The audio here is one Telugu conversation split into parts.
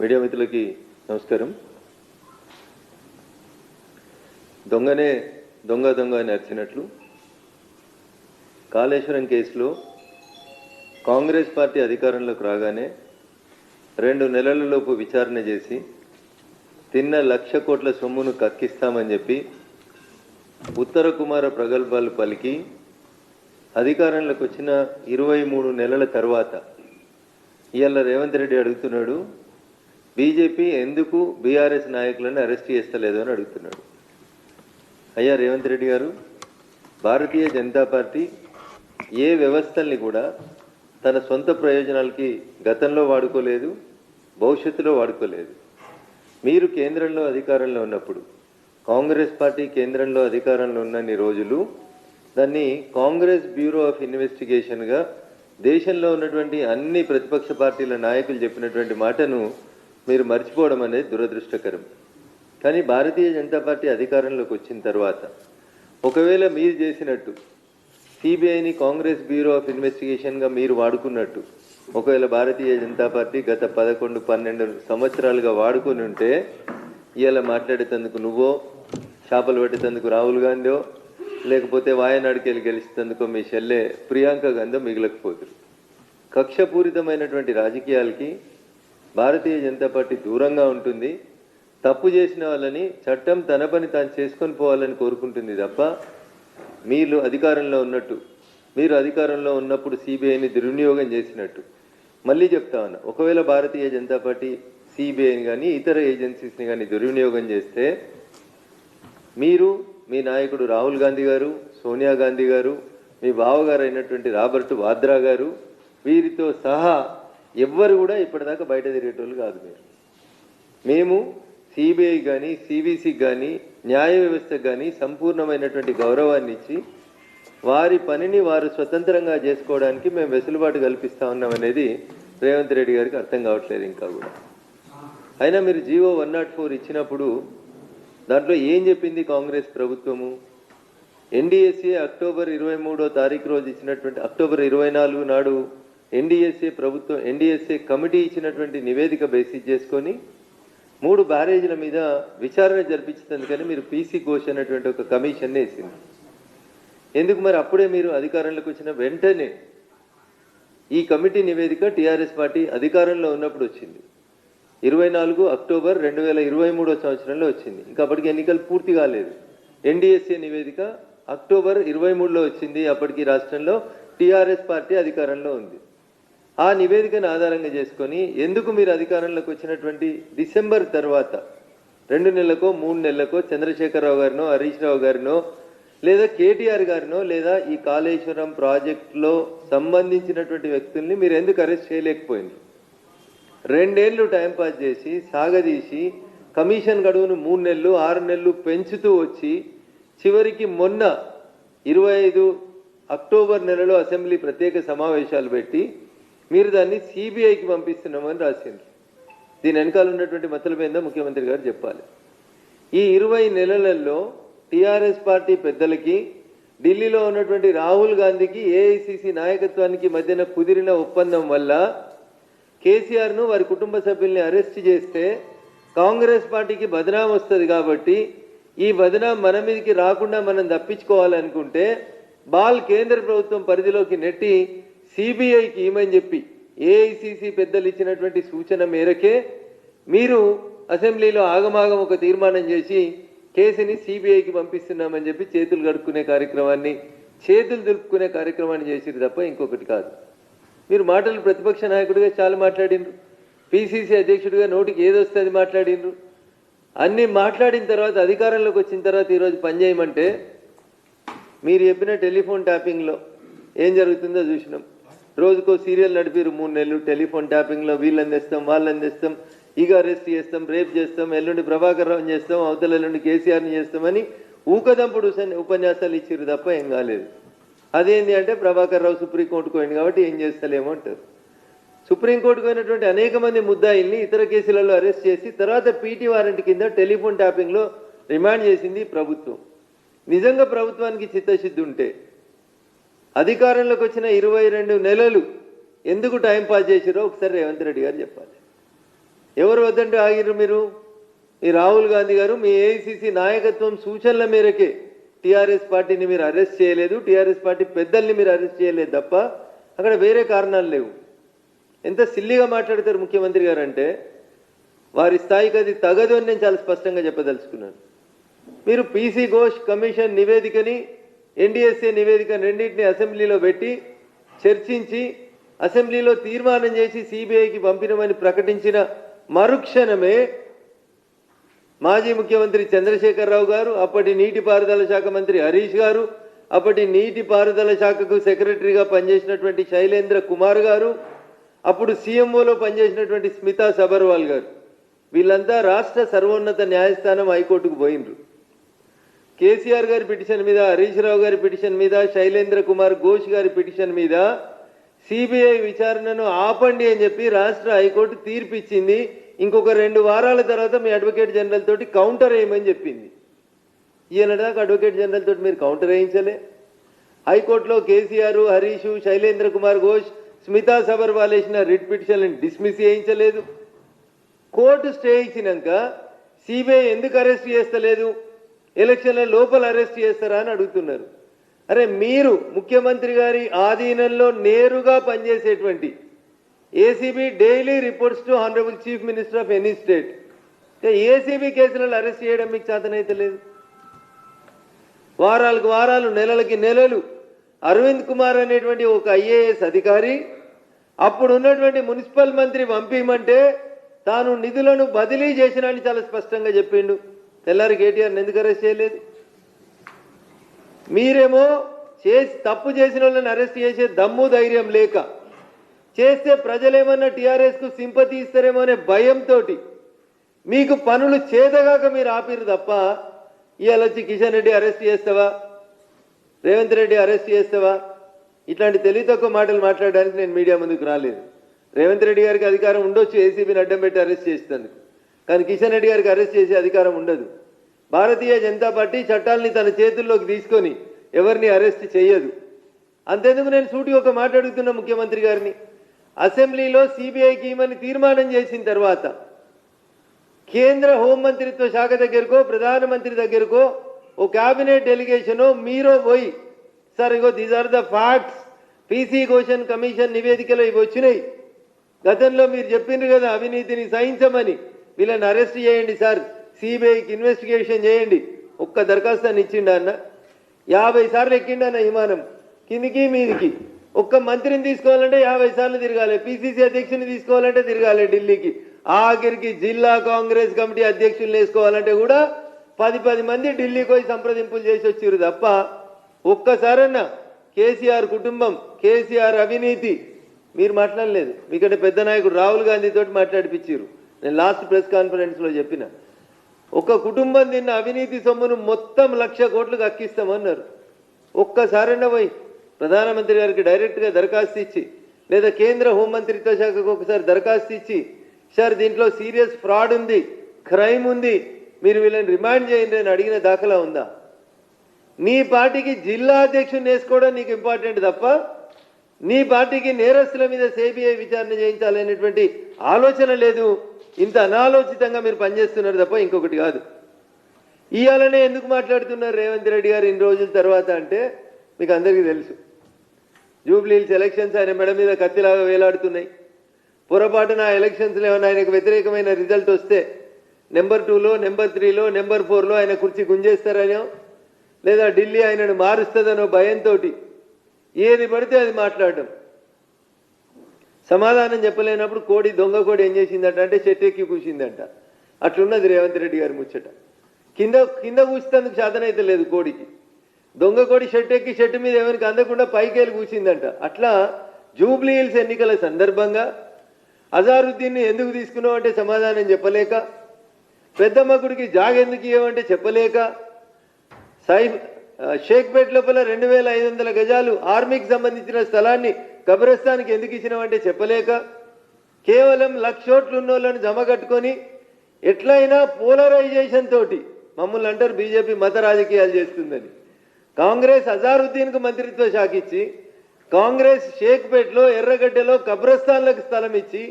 మీడియా మిత్రులకి నమస్కారం. దొంగనే దొంగ దొంగ అని అరిచినట్లు కాళేశ్వరం కేసులో కాంగ్రెస్ పార్టీ అధికారంలోకి రాగానే రెండు నెలలలోపు విచారణ చేసి తిన్న లక్ష కోట్ల సొమ్మును కక్కిస్తామని చెప్పి ఉత్తర కుమార ప్రగల్భాలు పలికి అధికారంలోకి వచ్చిన ఇరవై మూడు నెలల తర్వాత ఇవాళ రేవంత్ రెడ్డి అడుగుతున్నాడు బీజేపీ ఎందుకు బీఆర్ఎస్ నాయకులను అరెస్ట్ చేస్తలేదు అని అడుగుతున్నాడు. అయ్యా రేవంత్ రెడ్డి గారు భారతీయ జనతా పార్టీ ఏ వ్యవస్థల్ని కూడా తన సొంత ప్రయోజనాలకి గతంలో వాడుకోలేదు భవిష్యత్తులో వాడుకోలేదు. మీరు కేంద్రంలో అధికారంలో ఉన్నప్పుడు కాంగ్రెస్ పార్టీ కేంద్రంలో అధికారంలో ఉన్నన్ని రోజులు దాన్ని కాంగ్రెస్ బ్యూరో ఆఫ్ ఇన్వెస్టిగేషన్గా దేశంలో ఉన్నటువంటి అన్ని ప్రతిపక్ష పార్టీల నాయకులు చెప్పినటువంటి మాటను మీరు మర్చిపోవడం అనేది దురదృష్టకరం. కానీ భారతీయ జనతా పార్టీ అధికారంలోకి వచ్చిన తర్వాత ఒకవేళ మీరు చేసినట్టు సిబిఐని కాంగ్రెస్ బ్యూరో ఆఫ్ ఇన్వెస్టిగేషన్గా మీరు వాడుకున్నట్టు ఒకవేళ భారతీయ జనతా పార్టీ గత పదకొండు పన్నెండు సంవత్సరాలుగా వాడుకుని ఉంటే ఇవాళ మాట్లాడేటందుకు నువ్వో చేపలు పట్టేటందుకు రాహుల్ గాంధీ లేకపోతే వాయనాడుకి వెళ్ళి మీ చెల్లె ప్రియాంక గాంధీ మిగలకపోతురు. కక్షపూరితమైనటువంటి రాజకీయాలకి భారతీయ జనతా పార్టీ దూరంగా ఉంటుంది. తప్పు చేసిన వాళ్ళని చట్టం తన పని తాను చేసుకొని పోవాలని కోరుకుంటుంది తప్ప మీరు అధికారంలో ఉన్నట్టు మీరు అధికారంలో ఉన్నప్పుడు సిబిఐని దుర్వినియోగం చేసినట్టు. మళ్ళీ చెప్తా ఉన్నా ఒకవేళ భారతీయ జనతా పార్టీ సిబిఐని కానీ ఇతర ఏజెన్సీస్ని కానీ దుర్వినియోగం చేస్తే మీరు మీ నాయకుడు రాహుల్ గాంధీ గారు సోనియా గాంధీ గారు మీ బావగారు అయినటువంటి రాబర్ట్ వాద్రా గారు వీరితో సహా ఎవ్వరు కూడా ఇప్పటిదాకా బయట తిరిగేటోళ్ళు కాదు మీరు. మేము సిబిఐ కానీ సిబిసి కానీ న్యాయ వ్యవస్థకు కానీ సంపూర్ణమైనటువంటి గౌరవాన్ని ఇచ్చి వారి పనిని వారు స్వతంత్రంగా చేసుకోవడానికి మేము వెసులుబాటు కల్పిస్తా ఉన్నాం అనేది రేవంత్ రెడ్డి గారికి అర్థం కావట్లేదు ఇంకా కూడా. అయినా మీరు జీవో వన్ నాట్ ఫోర్ ఇచ్చినప్పుడు దాంట్లో ఏం చెప్పింది కాంగ్రెస్ ప్రభుత్వము? ఎన్డీఎస్ఏ అక్టోబర్ ఇరవై మూడో తారీఖు రోజు ఇచ్చినటువంటి అక్టోబర్ ఇరవై నాలుగు నాడు ఎన్డీఎస్ఏ ప్రభుత్వం ఎన్డీఎస్ఏ కమిటీ ఇచ్చినటువంటి నివేదిక బేసిస్ చేసుకొని మూడు బ్యారేజీల మీద విచారణ జరిపించినందుకని మీరు పీసీ ఘోష్ అనేటువంటి ఒక కమిషన్ వేసింది. ఎందుకు మరి అప్పుడే మీరు అధికారంలోకి వచ్చిన వెంటనే ఈ కమిటీ నివేదిక టీఆర్ఎస్ పార్టీ అధికారంలో ఉన్నప్పుడు వచ్చింది. ఇరవై నాలుగు అక్టోబర్ రెండు వేల ఇరవై మూడో సంవత్సరంలో వచ్చింది. ఇంకా అప్పటికి ఎన్నికలు పూర్తి కాలేదు. ఎన్డీఎస్ఏ నివేదిక అక్టోబర్ ఇరవై మూడులో వచ్చింది. అప్పటికి రాష్ట్రంలో టీఆర్ఎస్ పార్టీ అధికారంలో ఉంది. ఆ నివేదికను ఆధారంగా చేసుకొని ఎందుకు మీరు అధికారంలోకి వచ్చినటువంటి డిసెంబర్ తర్వాత? రెండు నెలలకో మూడు నెలలకో చంద్రశేఖరరావు గారినో హరీష్ రావు గారినో లేదా కేటీఆర్ గారినో లేదా ఈ కాళేశ్వరం ప్రాజెక్టులో సంబంధించినటువంటి వ్యక్తుల్ని మీరు ఎందుకు అరెస్ట్ చేయలేకపోయింది రెండేళ్ళు టైంపాస్ చేసి సాగదీసి కమిషన్ గడువును మూడు నెలలు ఆరు నెలలు పెంచుతూ వచ్చి చివరికి మొన్న ఇరవై ఐదు అక్టోబర్ నెలలో అసెంబ్లీ ప్రత్యేక సమావేశాలు పెట్టి మీరు దాన్ని సిబిఐకి పంపిస్తున్నామని రాసిండ్రు దీని వెనకాల ఉన్నటువంటి మతలబ్ ముఖ్యమంత్రి గారు చెప్పాలి. ఈ ఇరవై నెలలలో టిఆర్ఎస్ పార్టీ పెద్దలకి ఢిల్లీలో ఉన్నటువంటి రాహుల్ గాంధీకి ఏఐసిసి నాయకత్వానికి మధ్యన కుదిరిన ఒప్పందం వల్ల కేసీఆర్ను వారి కుటుంబ సభ్యుల్ని అరెస్ట్ చేస్తే కాంగ్రెస్ పార్టీకి బదనాం వస్తుంది కాబట్టి ఈ బదనాం మన మీదకి రాకుండా మనం తప్పించుకోవాలనుకుంటే బాల్ కేంద్ర ప్రభుత్వం పరిధిలోకి నెట్టి సిబిఐకి ఏమని చెప్పి ఏఐసిసి పెద్దలు ఇచ్చినటువంటి సూచన మేరకే మీరు అసెంబ్లీలో ఆగమాగం ఒక తీర్మానం చేసి కేసుని సిబిఐకి పంపిస్తున్నామని చెప్పి చేతులు కడుక్కునే కార్యక్రమాన్ని చేతులు దులుపుకునే కార్యక్రమాన్ని చేసిరు తప్ప ఇంకొకటి కాదు. మీరు మాటలు ప్రతిపక్ష నాయకుడిగా చాలా మాట్లాడిండ్రు పిసిసి అధ్యక్షుడిగా నోటికి ఏదొస్తే అది మాట్లాడిండ్రు అన్నీ మాట్లాడిన తర్వాత అధికారంలోకి వచ్చిన తర్వాత ఈరోజు పనిచేయమంటే మీరు చెప్పిన టెలిఫోన్ ట్యాపింగ్లో ఏం జరుగుతుందో చూసినాం. రోజుకో సీరియల్ నడిపిరు మూడు నెలలు టెలిఫోన్ ట్యాపింగ్లో వీళ్ళని అందిస్తాం వాళ్ళని అందిస్తాం ఇక అరెస్ట్ చేస్తాం రేప్ చేస్తాం ఎల్లుండి ప్రభాకర్ రావుని చేస్తాం అవతల ఎల్లుండి కేసీఆర్ని చేస్తామని ఊకదంపుడు ఉపన్యాసాలు ఇచ్చిర్రు తప్ప ఏం కాలేదు. అదేంటి అంటే ప్రభాకర్ రావు సుప్రీంకోర్టుకు పోయింది కాబట్టి ఏం చేస్తలేమో అంటారు. సుప్రీంకోర్టుకు పోయినటువంటి అనేక మంది ముద్దాయిల్ని ఇతర కేసులలో అరెస్ట్ చేసి తర్వాత పీటీ వారెంట్ కింద టెలిఫోన్ ట్యాపింగ్లో రిమాండ్ చేసింది ప్రభుత్వం. నిజంగా ప్రభుత్వానికి చిత్తశుద్ధి ఉంటే అధికారంలోకి వచ్చిన ఇరవై రెండు నెలలు ఎందుకు టైం పాస్ చేసిరో ఒకసారి రేవంత్ రెడ్డి గారు చెప్పాలి. ఎవరు వద్దంటే ఆగిర్రు మీరు? మీ రాహుల్ గాంధీ గారు మీ ఏఐసిసి నాయకత్వం సూచనల మేరకే టీఆర్ఎస్ పార్టీని మీరు అరెస్ట్ చేయలేదు. టీఆర్ఎస్ పార్టీ పెద్దల్ని మీరు అరెస్ట్ చేయలేదు తప్ప అక్కడ వేరే కారణాలు లేవు. ఎంత సిల్లిగా మాట్లాడతారు ముఖ్యమంత్రి గారు అంటే వారి స్థాయికి అది తగదు అని నేను చాలా స్పష్టంగా చెప్పదలుచుకున్నాను. మీరు పీసీ ఘోష్ కమిషన్ నివేదికని ఎన్డీఎస్ఏ నివేదిక రెండింటిని అసెంబ్లీలో పెట్టి చర్చించి అసెంబ్లీలో తీర్మానం చేసి సిబిఐకి పంపినమని ప్రకటించిన మరుక్షణమే మాజీ ముఖ్యమంత్రి చంద్రశేఖరరావు గారు అప్పటి నీటిపారుదల శాఖ మంత్రి హరీష్ గారు అప్పటి నీటిపారుదల శాఖకు సెక్రటరీగా పనిచేసినటువంటి శైలేంద్ర కుమార్ గారు అప్పుడు సీఎంఓలో పనిచేసినటువంటి స్మితా సబర్వాల్ గారు. వీళ్ళంతా రాష్ట్ర సర్వోన్నత న్యాయస్థానం హైకోర్టుకు పోయినరు. కేసీఆర్ గారి పిటిషన్ మీద హరీష్ రావు గారి పిటిషన్ మీద శైలేంద్ర కుమార్ ఘోష్ గారి పిటిషన్ మీద సిబిఐ విచారణను ఆపండి అని చెప్పి రాష్ట్ర హైకోర్టు తీర్పు ఇచ్చింది ఇంకొక రెండు వారాల తర్వాత మీ అడ్వకేట్ జనరల్ తోటి కౌంటర్ వేయమని చెప్పింది. ఈయన దాకా అడ్వకేట్ జనరల్ తోటి మీరు కౌంటర్ వేయించలే. హైకోర్టులో కేసీఆర్ హరీష్ శైలేంద్ర కుమార్ ఘోష్ స్మితా సబర్వాల్ వేసిన రిట్ పిటిషన్ డిస్మిస్ చేయించలేదు. కోర్టు స్టే ఇచ్చినాక సిబిఐ ఎందుకు అరెస్ట్ చేస్తలేదు? ఎలక్షన్ల లోపల అరెస్ట్ చేస్తారా అని అడుగుతున్నారు. అరే మీరు ముఖ్యమంత్రి గారి ఆధీనంలో నేరుగా పనిచేసేటువంటి ACB daily reports to honourable chief minister of any state ACB కేసులను అరెస్ట్ చేయడం మీకు చేతనైతే లేదు. వారాలకు వారాలు నెలలకి నెలలు అరవింద్ కుమార్ అనేటువంటి ఒక ఐఏఎస్ అధికారి అప్పుడు ఉన్నటువంటి మున్సిపల్ మంత్రి పంపించమంటే తాను నిధులను బదిలీ చేసిన అని చాలా స్పష్టంగా చెప్పిండు. తెల్లారి కేటీఆర్ని ఎందుకు అరెస్ట్ చేయలేదు? మీరేమో చేసి తప్పు చేసిన వాళ్ళని అరెస్ట్ చేసే దమ్ము ధైర్యం లేక చేస్తే ప్రజలేమన్నా టీఆర్ఎస్కు సింపతి ఇస్తారేమో అనే భయంతో మీకు పనులు చేదగాక మీరు ఆపిరు తప్ప ఇవాళ వచ్చి కిషన్ రెడ్డి అరెస్ట్ చేస్తావా? రేవంత్ రెడ్డి అరెస్ట్ చేస్తావా? ఇట్లాంటి తెలివి తక్కువ మాటలు మాట్లాడడానికి నేను మీడియా ముందుకు రాలేదు. రేవంత్ రెడ్డి గారికి అధికారం ఉండొచ్చు ఏసీబీని అడ్డం పెట్టి అరెస్ట్ చేసేందుకు కానీ కిషన్ రెడ్డి గారికి అరెస్ట్ చేసే అధికారం ఉండదు. భారతీయ జనతా పార్టీ చట్టాలని తన చేతుల్లోకి తీసుకొని ఎవరిని అరెస్ట్ చేయదు. అంతేందుకు నేను సూటి ఒక మాట అడుగుతున్న ముఖ్యమంత్రి గారిని. అసెంబ్లీలో సిబిఐకి ఇవ్వని తీర్మానం చేసిన తర్వాత కేంద్ర హోంమంత్రిత్వ శాఖ దగ్గరకో ప్రధానమంత్రి దగ్గరకో ఓ క్యాబినెట్ డెలిగేషను మీరో పోయి sir ego these are the facts PC ఘోషన్ commission నివేదికలో ఇవి వచ్చినాయి. గతంలో మీరు చెప్పిండ్రు కదా అవినీతిని సహించమని. వీళ్ళని అరెస్ట్ చేయండి సార్. సిబిఐకి ఇన్వెస్టిగేషన్ చేయండి. ఒక్క దరఖాస్తు అని ఇచ్చిండ అన్న? యాభై సార్లు ఎక్కిండ అన్న విమానం? కిందికి మీదికి? ఒక్క మంత్రిని తీసుకోవాలంటే యాభై సార్లు తిరగాలి. పిసిసి అధ్యక్షుని తీసుకోవాలంటే తిరగాలి ఢిల్లీకి. ఆఖరికి జిల్లా కాంగ్రెస్ కమిటీ అధ్యక్షులు వేసుకోవాలంటే కూడా పది పది మంది ఢిల్లీకి పోయి సంప్రదింపులు చేసి వచ్చిర్రు తప్ప ఒక్కసారన్నా కేసీఆర్ కుటుంబం కేసీఆర్ అవినీతి. మీరు మాట్లాడలేదు. మీకంటే పెద్ద నాయకుడు రాహుల్ గాంధీతో మాట్లాడిపించారు నేను లాస్ట్ ప్రెస్ కాన్ఫరెన్స్లో చెప్పిన. ఒక కుటుంబం నిన్న అవినీతి సొమ్మును మొత్తం లక్ష కోట్లకు అక్కిస్తామన్నారు ఒక్కసారైనా పోయి ప్రధానమంత్రి గారికి డైరెక్ట్గా దరఖాస్తు ఇచ్చి లేదా కేంద్ర హోంమంత్రిత్వ శాఖకు ఒకసారి దరఖాస్తు ఇచ్చి సార్ దీంట్లో సీరియస్ ఫ్రాడ్ ఉంది క్రైమ్ ఉంది మీరు వీళ్ళని రిమాండ్ చేయండి అని అడిగిన దాఖలా ఉందా? నీ పార్టీకి జిల్లా అధ్యక్షుని వేసుకోవడం నీకు ఇంపార్టెంట్ తప్ప నీ పార్టీకి నేరస్తుల మీద సిబిఐ విచారణ చేయించాలనేటువంటి ఆలోచన లేదు. ఇంత అనాలోచితంగా మీరు పనిచేస్తున్నారు తప్ప ఇంకొకటి కాదు. ఇవాళనే ఎందుకు మాట్లాడుతున్నారు రేవంత్ రెడ్డి గారు ఇన్ని రోజుల తర్వాత అంటే మీకు అందరికీ తెలుసు. జూబ్లీహిల్స్ ఎలక్షన్స్ ఆయన మెడ మీద కత్తిలాగా వేలాడుతున్నాయి. పొరపాటున ఆ ఎలక్షన్స్లో ఏమైనా ఆయనకు వ్యతిరేకమైన రిజల్ట్ వస్తే నెంబర్ టూలో నెంబర్ త్రీలో నెంబర్ ఫోర్లో ఆయన కుర్చీ గుంజేస్తారనో లేదా ఢిల్లీ ఆయనను మారుస్తుందనో భయంతో ఏది పడితే అది మాట్లాడడం. సమాధానం చెప్పలేనప్పుడు కోడి దొంగ కోడి ఏం చేసిందట అంటే చెట్టు ఎక్కి కూసిందంట. అట్లున్నది రేవంత్ రెడ్డి గారి ముచ్చట. కింద కింద కూర్చేందుకు సాధన అయితే లేదు కోడికి. దొంగ కోడి షెట్ ఎక్కి షెట్టు మీద ఎవరికి అందకుండా పైకేలు కూసిందంట. అట్లా జూబ్లీ హిల్స్ ఎన్నికల సందర్భంగా అజారుద్దీన్ని ఎందుకు తీసుకున్నావు అంటే సమాధానం చెప్పలేక పెద్దమ్మ గుడికి జాగెందుకు ఇవ్వమంటే చెప్పలేక సై షేక్పేట్ లోపల రెండు వేల ఐదు వందల గజాలు ఆర్మీకి సంబంధించిన స్థలాన్ని కబ్రస్థానికి ఎందుకు ఇచ్చినామంటే చెప్పలేక కేవలం లక్షోట్లు ఉన్నోళ్ళని జమ కట్టుకొని ఎట్లయినా పోలరైజేషన్ తోటి మమ్మల్ని అంటారు బీజేపీ మత రాజకీయాలు చేస్తుందని. కాంగ్రెస్ అజారుద్దీన్కు మంత్రిత్వ శాఖ ఇచ్చి కాంగ్రెస్ షేక్పేట్లో ఎర్రగడ్డలో కబ్రస్థాన్లకు స్థలం ఇచ్చి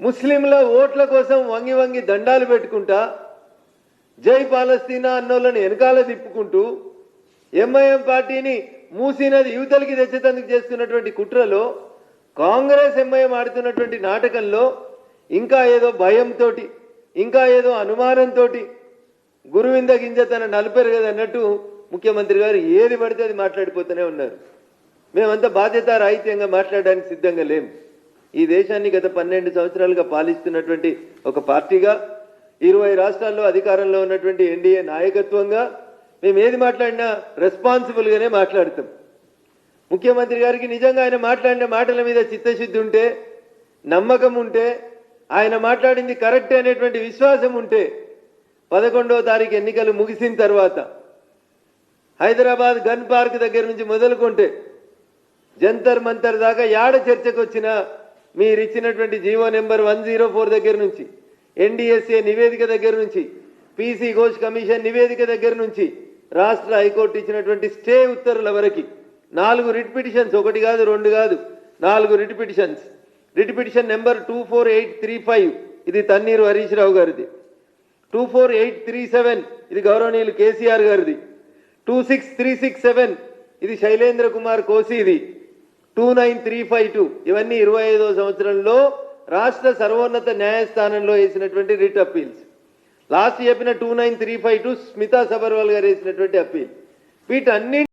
ముస్లింల ఓట్ల కోసం వంగి వంగి దండాలు పెట్టుకుంటా జై పాలస్తీనా అన్నోళ్ళని వెనకాల తిప్పుకుంటూ ఎంఐఎం పార్టీని మూసినది యువతలకి తెచ్చేందుకు చేస్తున్నటువంటి కుట్రలో కాంగ్రెస్ ఎంఐఎం ఆడుతున్నటువంటి నాటకంలో ఇంకా ఏదో భయంతో ఇంకా ఏదో అనుమానంతో గురువింద గింజ తన నలిపారు కదా అన్నట్టు ముఖ్యమంత్రి గారు ఏది పడితే అది మాట్లాడిపోతూనే ఉన్నారు. మేమంతా బాధ్యత రాహిత్యంగా మాట్లాడడానికి సిద్ధంగా లేము ఈ దేశాన్ని గత పన్నెండు సంవత్సరాలుగా పాలిస్తున్నటువంటి ఒక పార్టీగా ఇరవై రాష్ట్రాల్లో అధికారంలో ఉన్నటువంటి ఎన్డీఏ నాయకత్వంగా మేము ఏది మాట్లాడినా రెస్పాన్సిబుల్గానే మాట్లాడతాం. ముఖ్యమంత్రి గారికి నిజంగా ఆయన మాట్లాడిన మాటల మీద చిత్తశుద్ధి ఉంటే నమ్మకం ఉంటే ఆయన మాట్లాడింది కరెక్ట్ అనేటువంటి విశ్వాసం ఉంటే పదకొండవ తారీఖు ఎన్నికలు ముగిసిన తర్వాత హైదరాబాద్ గన్ పార్క్ దగ్గర నుంచి మొదలుకుంటే జంతర్ మంతర్ దాకా యాడ చర్చకు వచ్చినా మీరు ఇచ్చినటువంటి GO number one zero four దగ్గర నుంచి ఎన్డీఎస్ఏ నివేదిక దగ్గర నుంచి పీసీ ఘోష్ కమిషన్ నివేదిక దగ్గర నుంచి రాష్ట్ర హైకోర్టు ఇచ్చినటువంటి స్టే ఉత్తర్వుల వరకు నాలుగు రిట్ పిటిషన్స్ ఒకటి కాదు రెండు కాదు నాలుగు writ petitions. Writ petition number two four eight three five ఇది తన్నీరు హరీష్ రావు గారిది. Two four eight three seven ఇది గౌరవనీయులు కేసీఆర్ గారిది. Two six three six seven ఇది Shailendra Kumar కోసిది two nine three five two ఇవన్నీ ఇరవై ఐదో సంవత్సరంలో రాష్ట్ర సర్వోన్నత న్యాయస్థానంలో వేసినటువంటి రిట్ అప్పీల్స్. లాస్ట్ చెప్పిన two nine three five two Smita Sabharwal గారు వేసినటువంటి అప్పీల్. వీటన్ని